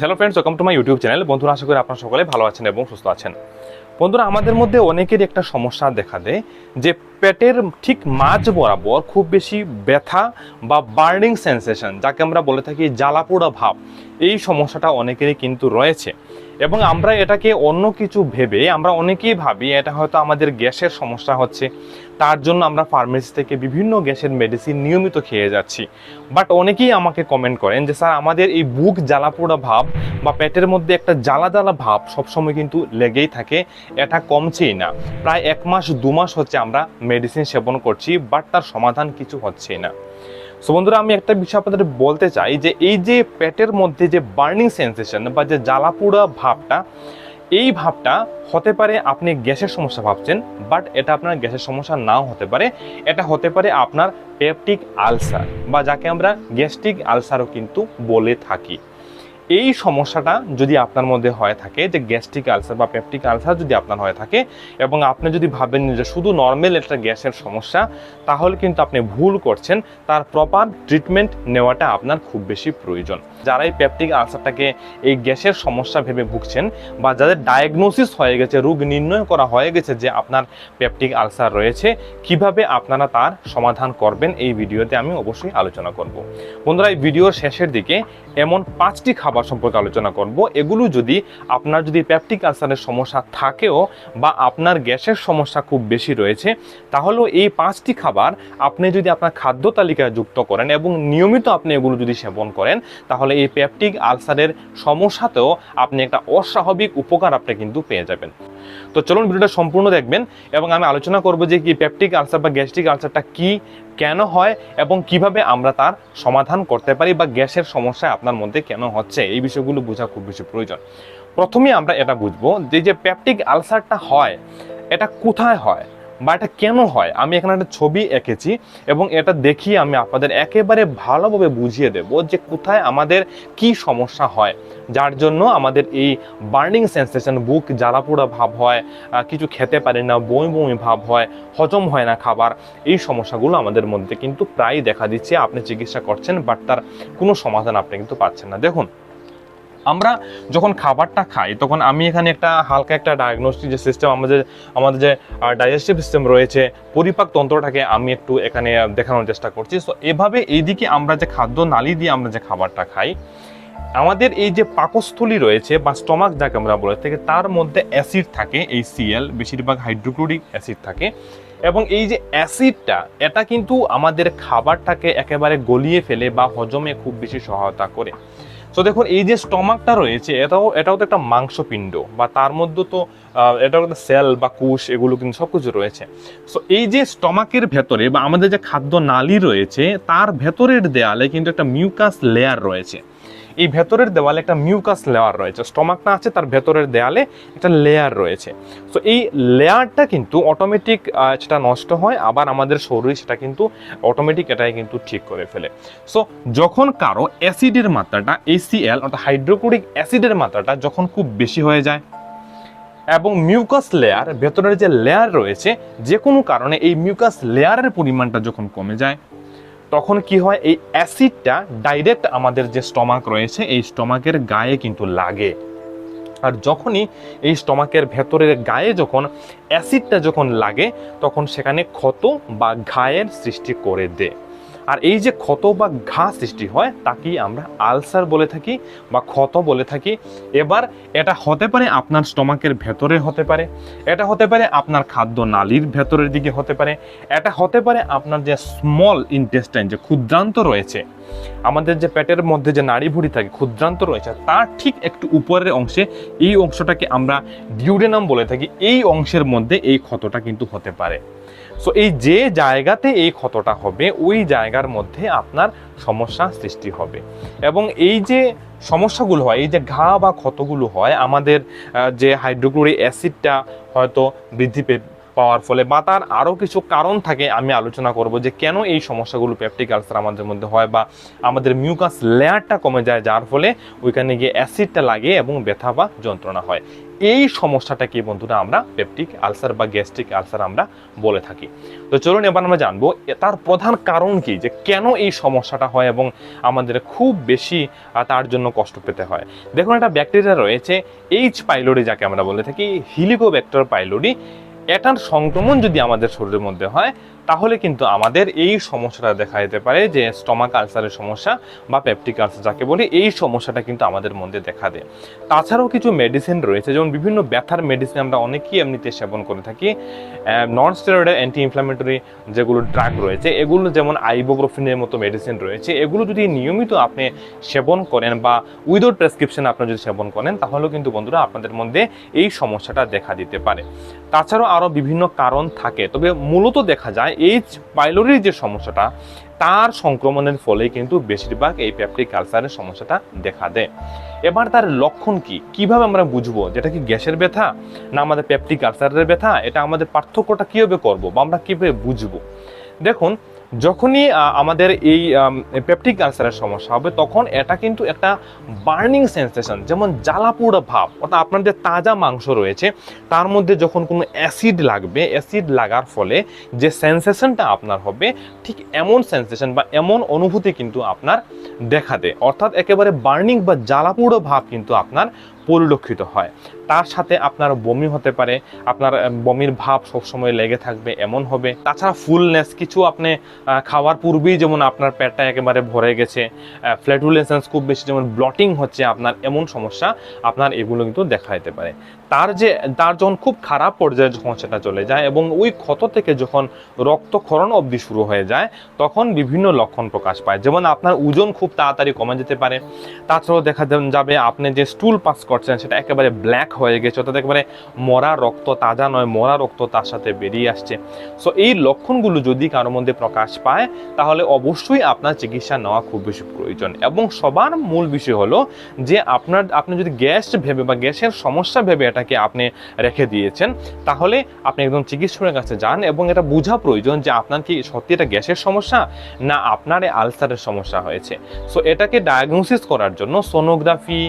Hello friends welcome to my YouTube channel বন্ধুরা, আশা করি আপনারা সকলে ভালো আছেন এবং সুস্থ আছেন। বন্ধুরা, আমাদের মধ্যে অনেকেরই একটা সমস্যা দেখা দেয় যে পেটের ঠিক মাঝ বরাবর খুব বেশি ব্যথা বা বার্নিং সেন্সেশন, যাকে আমরা বলে থাকি জ্বালাপোড়া ভাব, এই সমস্যাটা অনেকেরই কিন্তু রয়েছে। এবং আমরা এটাকে অন্য কিছু ভেবে আমরা অনেকেই ভাবি এটা হয়তো আমাদের গ্যাসের সমস্যা হচ্ছে। তার জন্য আমরা ফার্মেসি থেকে বিভিন্ন গ্যাসের মেডিসিন নিয়মিত খেয়ে যাচ্ছি। বাট অনেকেই আমাকে কমেন্ট করেন যে, স্যার, আমাদের এই বুক জ্বালাপোড়া ভাব বা পেটের মধ্যে একটা জ্বালা জ্বালা ভাব সবসময় কিন্তু লেগেই থাকে। এটা কমছেই না। প্রায় এক মাস, দু মাস হচ্ছে আমরা মেডিসিন সেবন করছি বাট তার সমাধান কিছু হচ্ছেই না। সো বন্ধুরা, আমি একটা বিষয় আপনাদের বলতে চাই যে এই যে পেটের মধ্যে যে বার্নিং সেন্সেশন বা যে জ্বালাপুড়া ভাবটা, এই ভাবটা হতে পারে আপনি গ্যাসের সমস্যা ভাবছেন বাট এটা আপনার গ্যাসের সমস্যা নাও হতে পারে। এটা হতে পারে আপনার পেপটিক আলসার বা যাকে আমরা গ্যাস্ট্রিক আলসারও কিন্তু বলে থাকি। এই সমস্যাটা যদি আপনার মধ্যে হয়ে থাকে, যে গ্যাস্ট্রিক আলসার বা পেপটিক আলসার যদি আপনার হয়ে থাকে এবং আপনি যদি ভাবেন যে শুধু নর্মাল একটা গ্যাসের সমস্যা, তাহলে কিন্তু আপনি ভুল করছেন। তার প্রপার ট্রিটমেন্ট নেওয়াটা আপনার খুব বেশি প্রয়োজন। যারা এই পেপটিক আলসারটাকে এই গ্যাসের সমস্যা ভেবে ভুগছেন বা যাদের ডায়াগনোসিস হয়ে গেছে, রোগ নির্ণয় করা হয়ে গেছে যে আপনার পেপটিক আলসার রয়েছে, কীভাবে আপনারা তার সমাধান করবেন এই ভিডিওতে আমি অবশ্যই আলোচনা করব। বন্ধুরা, এই ভিডিওর শেষের দিকে এমন পাঁচটি খাবার সম্পর্কে আলোচনা করব। এগুলো যদি আপনার যদি পেপটিক আলসারের সমস্যা থাকেও বা আপনার গ্যাসের সমস্যা খুব বেশি রয়েছে, তাহলেও এই পাঁচটি খাবার আপনি যদি আপনার খাদ্য তালিকায় যুক্ত করেন এবং নিয়মিত আপনি এগুলো যদি সেবন করেন, তাহলে এই প্যাপটিক আলসারের সমস্যাতেও আপনি একটা অস্বাভাবিক উপকার আপনি কিন্তু পেয়ে যাবেন। তো চলুন ভিডিওটা সম্পূর্ণ দেখবেন এবং আমি আলোচনা করব যে কি পেপটিক আলসার বা গ্যাস্ট্রিক আলসারটা কি, কেন হয় এবং কীভাবে আমরা তার সমাধান করতে পারি বা গ্যাসের সমস্যা আপনার মধ্যে কেন হচ্ছে? এই বিষয়গুলো বোঝা খুব বেশি প্রয়োজন। প্রথমে আমরা এটা বুঝব যে যে পেপটিক আলসারটা হয়, এটা কোথায় হয়? বা এটা কেন হয়? আমি এখানে একটা ছবি এঁকেছি এবং এটা দেখিয়ে আমি আপনাদের একেবারে ভালোভাবে বুঝিয়ে দেব যে কোথায় আমাদের কি সমস্যা হয়। যার জন্য আমাদের এই বার্নিং সেন্সেশন বুক জ্বালাপোড়া ভাব হয় কিছু খেতে পারি না, বমি বমি ভাব হয়, হজম হয় না খাবার, এই সমস্যাগুলো আমাদের মধ্যে কিন্তু প্রায় দেখা দিচ্ছে। আপনি চিকিৎসা করছেন, বাট তার কোনো সমাধান আপনি কিন্তু পাচ্ছেন না। দেখুন আমরা যখন খাবারটা খাই, তখন আমি এখানে একটা হালকা একটা ডায়াগনস্টিক যে সিস্টেম আমাদের আমাদের যে ডাইজেস্টিভ সিস্টেম রয়েছে, পরিপাক তন্ত্রটাকে আমি একটু এখানে দেখানোর চেষ্টা করছি। সো এভাবে এইদিকে আমরা যে খাদ্য নালী দিয়ে আমরা যে খাবারটা খাই, আমাদের এই যে পাকস্থলী রয়েছে বা স্টমাক যাকে আমরা বলে থাকি, তার মধ্যে অ্যাসিড থাকে, এই সিএল বেশিরভাগ হাইড্রোক্লোরিক অ্যাসিড থাকে। এবং এই যে অ্যাসিডটা এটা কিন্তু আমাদের খাবারটাকে একেবারে গলিয়ে ফেলে বা হজমে খুব বেশি সহায়তা করে। তো দেখুন, এই যে স্টমাকটা রয়েছে, এটাও এটাও তো একটা মাংসপিণ্ড বা তার মধ্যে তো এটা একটা সেল বা কোষ, এগুলো কিন্তু সব কিছু রয়েছে। সো এই যে স্টমাকের ভেতরে বা আমাদের যে খাদ্য নালী রয়েছে, তার ভেতরের দেয়ালে কিন্তু একটা মিউকাস লেয়ার রয়েছে। এই ভেতরের দেওয়ালে একটা মিউকাস লেয়ার রয়েছে। স্টমাক না আছে, তার ভেতরের দেয়ালে একটা লেয়ার রয়েছে। সো এই লেয়ারটা কিন্তু অটোমেটিক সেটা নষ্ট হয়, আবার আমাদের শরীর সেটা কিন্তু অটোমেটিক এটাই কিন্তু ঠিক করে ফেলে। সো যখন কারও অ্যাসিডের মাত্রাটা এসিএল অর্থাৎ হাইড্রোক্লোরিক অ্যাসিডের মাত্রাটা যখন খুব বেশি হয়ে যায়, এবং মিউকাস লেয়ার ভেতরের যে লেয়ার রয়েছে যে কোনো কারণে এই মিউকাস লেয়ারের পরিমাণটা যখন কমে যায় তখন কি হয়, এই অ্যাসিডটা ডাইরেক্ট আমাদের যে স্টমাক রয়েছে, এই স্টমাকের গায়ে কিন্তু লাগে। আর যখনই এই স্টমাকের ভেতরের গায়ে যখন অ্যাসিডটা যখন লাগে, তখন সেখানে ক্ষত বা ঘায়ের সৃষ্টি করে দেয়। আর এই যে ক্ষত বা ঘা সৃষ্টি হয়, তাকেই আমরা আলসার বলে থাকি বা ক্ষত বলে থাকি। এবার এটা হতে পারে আপনার স্টমাকের ভেতরে হতে পারে, এটা হতে পারে আপনার খাদ্য নালীর ভেতরের দিকে হতে পারে, এটা হতে পারে আপনার যে স্মল ইন্টেস্টাইন যে ক্ষুদ্রান্ত রয়েছে, আমাদের যে পেটের মধ্যে যে নাড়ি ভুড়ি থাকে, ক্ষুদ্রান্ত রয়েছে, তার ঠিক একটু উপরের অংশে এই অংশটাকে আমরা ডিউডেনাম বলে থাকি। এই অংশের মধ্যে এই ক্ষতটা কিন্তু হতে পারে। সো এই যে জায়গাতে এই ক্ষতটা হবে, ওই জায়গার মধ্যে আপনার সমস্যা সৃষ্টি হবে। এবং এই যে সমস্যাগুলো হয়, এই যে ঘা বা ক্ষতগুলো হয়, আমাদের যে হাইড্রোক্লোরিক অ্যাসিডটা হয়তো বৃদ্ধি পে- পাওয়ার ফলে বা তার আরও কিছু কারণ থাকে, আমি আলোচনা করব যে কেন এই সমস্যাগুলো পেপটিক আলসার আমাদের মধ্যে হয় বা আমাদের মিউকাস লেয়ারটা কমে যায়, যার ফলে ওইখানে গিয়ে অ্যাসিডটা লাগে এবং ব্যথা বা যন্ত্রণা হয়। এই সমস্যাটাকে বন্ধুরা আমরা পেপটিক আলসার বা গ্যাস্ট্রিক আলসার আমরা বলে থাকি। তো চলুন এবার আমরা জানব তার প্রধান কারণ কি, যে কেন এই সমস্যাটা হয় এবং আমাদের খুব বেশি তার জন্য কষ্ট পেতে হয়। দেখুন একটা ব্যাকটেরিয়া রয়েছে এইচ পাইলোরি যাকে আমরা বলে থাকি হিলিকোব্যাক্টর পাইলোরি এটার সংক্রমণ যদি আমাদের শরীরের মধ্যে হয় তাহলে কিন্তু আমাদের এই সমস্যাটা দেখা যেতে পারে যে স্টমাক আলসারের সমস্যা বা পেপটিক আলসার যাকে বলি, এই সমস্যাটা কিন্তু আমাদের মধ্যে দেখা দেয়। তাছাড়াও কিছু মেডিসিন রয়েছে, যেমন বিভিন্ন ব্যথার মেডিসিন আমরা অনেকেই এমনিতে সেবন করে থাকি। নন স্টেরয়েডের অ্যান্টি ইনফ্লামেটরি যেগুলো ড্রাগ রয়েছে, এগুলো যেমন আইবোগ্রোফিনের মতো মেডিসিন রয়েছে, এগুলো যদি নিয়মিত আপনি সেবন করেন বা উইদাউট প্রেসক্রিপশন আপনি যদি সেবন করেন, তাহলেও কিন্তু বন্ধুরা আপনাদের মধ্যে এই সমস্যাটা দেখা দিতে পারে। তাছাড়াও আরও বিভিন্ন কারণ থাকে, তবে মূলত দেখা যায় এই পাইলোরির যে সমস্যাটা, তার সংক্রমণের ফলে কিন্তু বেশিরভাগ এই প্যাপটিক আলসারের সমস্যাটা দেখা দেয়। এবার তার লক্ষণ কি? কীভাবে আমরা বুঝব যেটা কি গ্যাসের ব্যথা না আমাদের প্যাপটিক আলসারের ব্যথা? এটা আমাদের পার্থক্যটা কীভাবে করব বা আমরা কীভাবে বুঝব? দেখুন যখনই আমাদের এই পেপটিক আলসারের সমস্যা হবে, তখন এটা কিন্তু একটা বার্নিং সেন্সেশন যেমন জ্বালাপোড়া ভাব, অর্থাৎ আপনার যে তাজা মাংস রয়েছে, তার মধ্যে যখন কোনো অ্যাসিড লাগবে অ্যাসিড লাগার ফলে যে সেন্সেশনটা আপনার হবে, ঠিক এমন সেন্সেশন বা এমন অনুভূতি কিন্তু আপনার দেখা দেয়। অর্থাৎ একেবারে বার্নিং বা জ্বালাপোড়ো ভাব কিন্তু আপনার পরিলক্ষিত হয়। তার সাথে আপনার বমি হতে পারে, আপনার বমির ভাব সবসময় লেগে থাকবে, এমন হবে। তাছাড়া ফুলনেস কিছু আপনি খাওয়ার পূর্বেই যেমন আপনার পেটটা একেবারে ভরে গেছে ফ্ল্যাটুলেসেন্স খুব বেশি, যেমন ব্লটিং হচ্ছে আপনার, এমন সমস্যা আপনার এগুলো কিন্তু দেখা যেতে পারে। তার যে, তার যখন খুব খারাপ পর্যায়ে যখন সেটা চলে যায় এবং ওই ক্ষত থেকে যখন রক্তক্ষরণ অবধি শুরু হয়ে যায়, তখন বিভিন্ন লক্ষণ প্রকাশ পায়। যেমন আপনার ওজন খুব তাড়াতাড়ি কমে যেতে পারে। তাছাড়াও দেখা যাবে আপনি যে স্টুল পাস করছেন, সেটা একেবারে ব্ল্যাক হয়ে গেছে, অর্থাৎ একেবারে মরা রক্ত তাজা নয়, মরা রক্ত তার সাথে বেরিয়ে আসছে। সো এই লক্ষণগুলো যদি কারোর মধ্যে প্রকাশ পায়, তাহলে অবশ্যই আপনার চিকিৎসা নেওয়া খুব বেশি প্রয়োজন। এবং সবার মূল বিষয় হলো যে, আপনার, আপনি যদি গ্যাস ভেবে বা গ্যাসের সমস্যা ভেবে এটাকে আপনি রেখে দিয়েছেন, তাহলে আপনি একদম চিকিৎসকের কাছে যান এবং এটা বোঝা প্রয়োজন যে আপনার কি সত্যি এটা গ্যাসের সমস্যা না আপনার আলসারের সমস্যা হয়েছে। সো এটাকে ডায়াগনোসিস করার জন্য সোনোগ্রাফি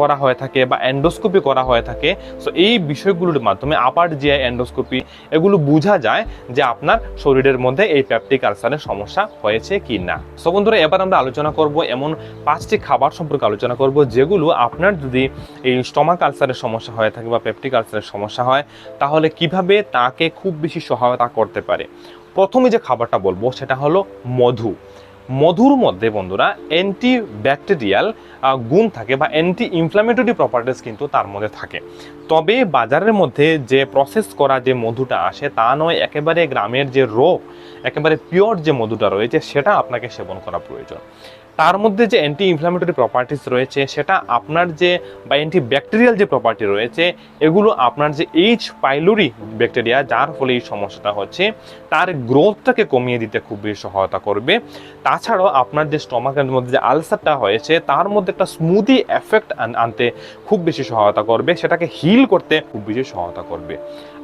করা হয়ে থাকে বা অ্যান্ডোস্কোপি করা হয়ে থাকে। সো এই বিষয়গুলোর মাধ্যমে আপার জিআই এন্ডোস্কোপি এগুলো বোঝা যায় যে আপনার শরীরের মধ্যে এই প্যাপটিক আলসারের সমস্যা হয়েছে কি না সো বন্ধুরা, এবার আমরা আলোচনা করব এমন পাঁচটি খাবার সম্পর্কে আলোচনা করব যেগুলো আপনার যদি এই স্টমাক আলসারের সমস্যা হয়ে থাকে বা পেপটিক আলসারের সমস্যা হয়, তাহলে কীভাবে তাকে খুব বেশি সহায়তা করতে পারে? প্রথমে যে খাবারটা বলব সেটা হলো মধু। মধুর মধ্যে বন্ধুরা অ্যান্টি ব্যাকটেরিয়াল গুণ থাকে বা অ্যান্টি ইনফ্লামেটরি প্রপার্টিস কিন্তু তার মধ্যে থাকে। তবে বাজারের মধ্যে যে প্রসেস করা যে মধুটা আসে তা নয়, একেবারে গ্রামের যে রোগ, একেবারে পিওর যে মধুটা রয়েছে সেটা আপনাকে সেবন করা প্রয়োজন। তার মধ্যে যে অ্যান্টি ইনফ্লামেটরি প্রপার্টিস রয়েছে, সেটা আপনার যে, বা অ্যান্টি ব্যাকটেরিয়াল যে প্রপার্টি রয়েছে, এগুলো আপনার যে এইচ পাইলোরি ব্যাকটেরিয়া যার ফলে এই সমস্যাটা হচ্ছে, তার গ্রোথটাকে কমিয়ে দিতে খুব বেশি সহায়তা করবে। তাছাড়াও আপনার যে স্টমাকের মধ্যে যে আলসারটা হয়েছে, তার মধ্যে একটা স্মুদি এফেক্ট আনতে খুব বেশি সহায়তা করবে, সেটাকে হিল করতে খুব বেশি সহায়তা করবে।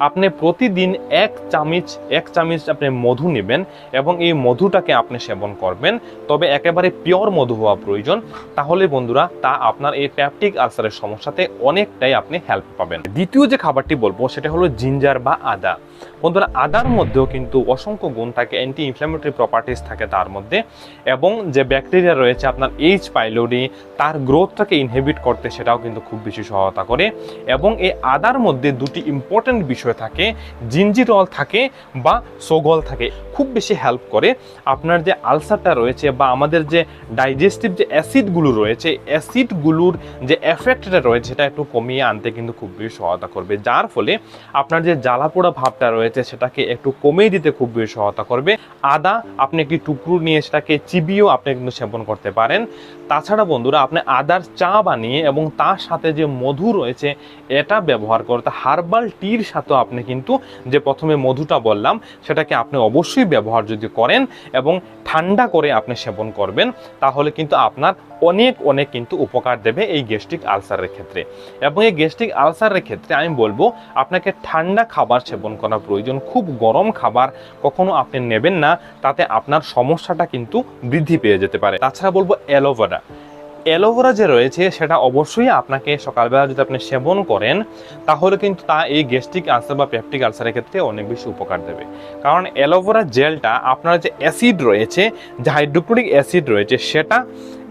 আপনি প্রতিদিন এক চামিচ এক চামিচ আপনি মধু নেবেন এবং এই মধুটাকে আপনি সেবন করবেন। তবে একেবারে পিওর মধু হওয়া প্রয়োজন। তাহলে বন্ধুরা, তা আপনার এই প্যাপটিক আলসারের সমস্যাতে অনেকটাই আপনি হেল্প পাবেন। দ্বিতীয় যে খাবারটি বলব, সেটা হলো জিঞ্জার বা আদা। বন্ধুরা, আদার মধ্যেও কিন্তু অসংখ্য গুণ থাকে অ্যান্টি ইনফ্লামেটরি প্রপার্টিস থাকে তার মধ্যে এবং যে ব্যাকটেরিয়া রয়েছে, আপনার এইচ পাইলোডি তার গ্রোথটাকে ইনহিবিট করতে সেটাও কিন্তু খুব বেশি সহায়তা করে এবং এই আদার মধ্যে দুটি ইম্পর্টেন্ট বিষয় থাকে, জিঞ্জিরল থাকে বা সোগল থাকে। খুব বেশি হেল্প করে। আপনার যে আলসারটা রয়েছে বা আমাদের যে ডাইজেস্টিভ যে অ্যাসিডগুলো রয়েছে অ্যাসিডগুলোর যে এফেক্টটা রয়েছে সেটা একটু কমিয়ে আনতে কিন্তু খুব বেশি সহায়তা করবে। যার ফলে আপনার যে জ্বালাপোড়া ভাবটা রয়েছে সেটাকে একটু কমিয়ে দিতে খুব বেশি সহায়তা করবে। আদা আপনি একটি টুকরো নিয়ে সেটাকে চিবিয়েও আপনি কিন্তু সেবন করতে পারেন। তাছাড়া বন্ধুরা, আপনি আদার চা বানিয়ে এবং তার সাথে যে মধু রয়েছে, এটা ব্যবহার করতে হার্বাল টির সাথেও আপনি কিন্তু যে প্রথমে মধুটা বললাম, সেটাকে আপনি অবশ্যই ব্যবহার যদি করেন এবং ঠান্ডা করে আপনি সেবন করবেন, তাহলে কিন্তু আপনার অনেক অনেক কিন্তু উপকার দেবে এই গ্যাস্ট্রিক আলসারের ক্ষেত্রে। এবং এই গ্যাস্ট্রিক আলসারের ক্ষেত্রে আমি বলব, আপনাকে ঠান্ডা খাবার সেবন করা প্রয়োজন, খুব গরম খাবার কখনো আপনি নেবেন না, তাতে আপনার সমস্যাটা কিন্তু বৃদ্ধি পেয়ে যেতে পারে। তাছাড়া বলব অ্যালোভেরা। অ্যালোভেরা যে রয়েছে, সেটা অবশ্যই আপনাকে সকালবেলা যদি আপনি সেবন করেন, তাহলে কিন্তু তা এই গ্যাস্ট্রিক আলসার বা পেপটিক আলসারের ক্ষেত্রে অনেক বেশি উপকার দেবে। কারণ অ্যালোভেরা জেলটা, আপনার যে অ্যাসিড রয়েছে, যে হাইড্রোক্লোরিক অ্যাসিড রয়েছে, সেটা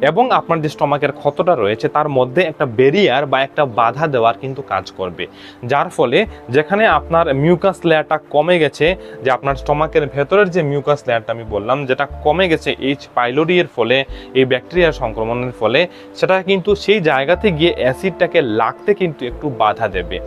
এবং আপনার যে স্টমাকের ক্ষতটা রয়েছে, তার মধ্যে একটা ব্যারিয়ার বা একটা বাধা দেওয়ার কিন্তু কাজ করবে। যার ফলে যেখানে আপনার মিউকাস লেয়ারটা কমে গেছে, যে আপনার স্টমাকের ভেতরের যে মিউকাস লেয়ারটা আমি বললাম, যেটা কমে গেছে এইচ পাইলোরিয়ের ফলে, এই ব্যাকটেরিয়ার সংক্রমণের ফলে, সেটা কিন্তু সেই জায়গাতে গিয়ে অ্যাসিডটাকে লাগতে কিন্তু একটু বাধা দেবে।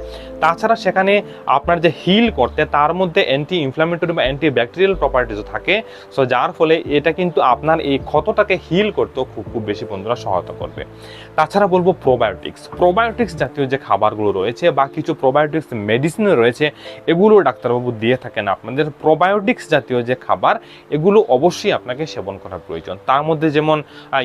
তাছাড়া সেখানে আপনার যে হিল করতে, তার মধ্যে অ্যান্টি ইনফ্লামেটরি বা অ্যান্টি ব্যাকটেরিয়াল প্রপার্টিজও থাকে। সো যার ফলে এটা কিন্তু আপনার এই ক্ষতটাকে হিল করতেও খুব খুব বেশি বন্ধুরা সহায়তা করবে। তাছাড়া বলব প্রোবায়োটিক্স প্রোবায়োটিক্স জাতীয় যে খাবারগুলো রয়েছে বা কিছু প্রোবায়োটিক্স মেডিসিনও রয়েছে, এগুলো ডাক্তারবাবু দিয়ে থাকেন আপনাদের। প্রোবায়োটিক্স জাতীয় যে খাবার, এগুলো অবশ্যই আপনাকে সেবন করা প্রয়োজন। তার মধ্যে যেমন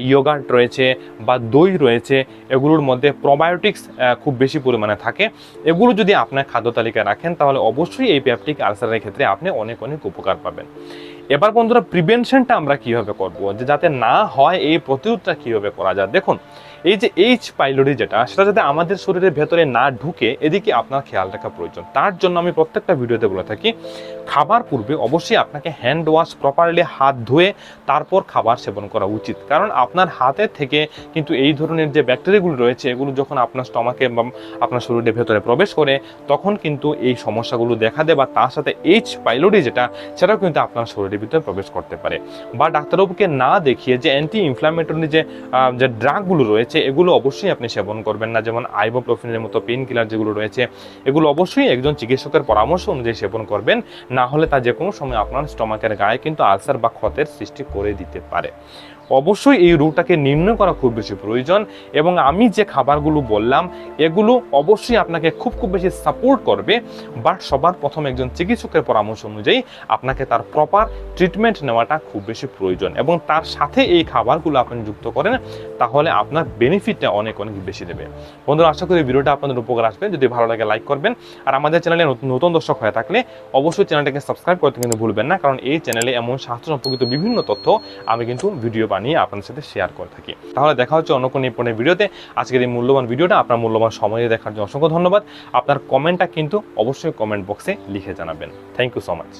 ইয়োগার্ট রয়েছে বা দই রয়েছে, এগুলোর মধ্যে প্রোবায়োটিক্স খুব বেশি পরিমাণে থাকে। এগুলো যদি আপনার খাদ্য তালিকায় রাখেন, তাহলে অবশ্যই এই পেপটিক আলসারের ক্ষেত্রে আপনি অনেক অনেক উপকার পাবেন। এবার বন্ধুরা প্রিভেনশনটা আমরা কীভাবে করব? যে যাতে না হয় এই প্রতিরোধটা কীভাবে করা যায়? দেখুন এই যে এইচ পাইলোরি যেটা, সেটা যাতে আমাদের শরীরের ভেতরে না ঢুকে, এদিকে আপনার খেয়াল রাখা প্রয়োজন। তার জন্য আমি প্রত্যেকটা ভিডিওতে বলে থাকি, খাবার পূর্বে অবশ্যই আপনাকে হ্যান্ড ওয়াশ প্রপারলি হাত ধুয়ে, তারপর খাবার সেবন করা উচিত। কারণ আপনার হাতের থেকে কিন্তু এই ধরনের যে ব্যাকটেরিয়াগুলো রয়েছে, এগুলো যখন আপনার স্টমাকে বা আপনার শরীরের ভেতরে প্রবেশ করে, তখন কিন্তু এই সমস্যাগুলো দেখা দেয় বা তার সাথে এইচ পাইলোরি যেটা, সেটাও কিন্তু আপনার শরীরের ভিতরে প্রবেশ করতে পারে। বা ডাক্তারবাবুকে না দেখিয়ে যে অ্যান্টি ইনফ্লামেটরি যে যে ড্রাগগুলো রয়েছে এগুলো অবশ্যই আপনি সেবন করবেন না। যেমন আইবোপ্রোফিনের মতো পেন কিলার যেগুলো রয়েছে, এগুলো অবশ্যই একজন চিকিৎসকের পরামর্শ অনুযায়ী সেবন করবেন। না হলে তা যে কোনো সময় আপনার স্টমাকের গায়ে কিন্তু আলসার বা ক্ষতের সৃষ্টি করে দিতে পারে। অবশ্যই এই রোগটাকে নির্ণয় করা খুব বেশি প্রয়োজন এবং আমি যে খাবারগুলো বললাম, এগুলো অবশ্যই আপনাকে খুব খুব বেশি সাপোর্ট করবে। বাট সবার প্রথম একজন চিকিৎসকের পরামর্শ অনুযায়ী আপনাকে তার প্রপার ট্রিটমেন্ট নেওয়াটা খুব বেশি প্রয়োজন এবং তার সাথে এই খাবারগুলো আপনি যুক্ত করেন, তাহলে আপনার বেনিফিটটা অনেক অনেক বেশি দেবে। বন্ধুরা, আশা করি ভিডিওটা আপনাদের উপকার আসবে। যদি ভালো লাগে লাইক করবেন। আর আমাদের চ্যানেলে নতুন দর্শক হয়ে থাকলে অবশ্যই চ্যানেলটাকে সাবস্ক্রাইব করতে কিন্তু ভুলবেন না, কারণ এই চ্যানেলে এমন স্বাস্থ্য সম্পর্কিত বিভিন্ন তথ্য আমি কিন্তু ভিডিও বানিয়ে আপনাদের সাথে শেয়ার করে থাকি। তাহলে দেখা হচ্ছে অন্য কোনো নিপুণের ভিডিওতে। আজকের এই মূল্যবান ভিডিওটা আপনার মূল্যবান সময় দেখার জন্য অসংখ্য ধন্যবাদ। আপনার কমেন্টটা কিন্তু অবশ্যই কমেন্ট বক্সে লিখে জানাবেন। Thank you so much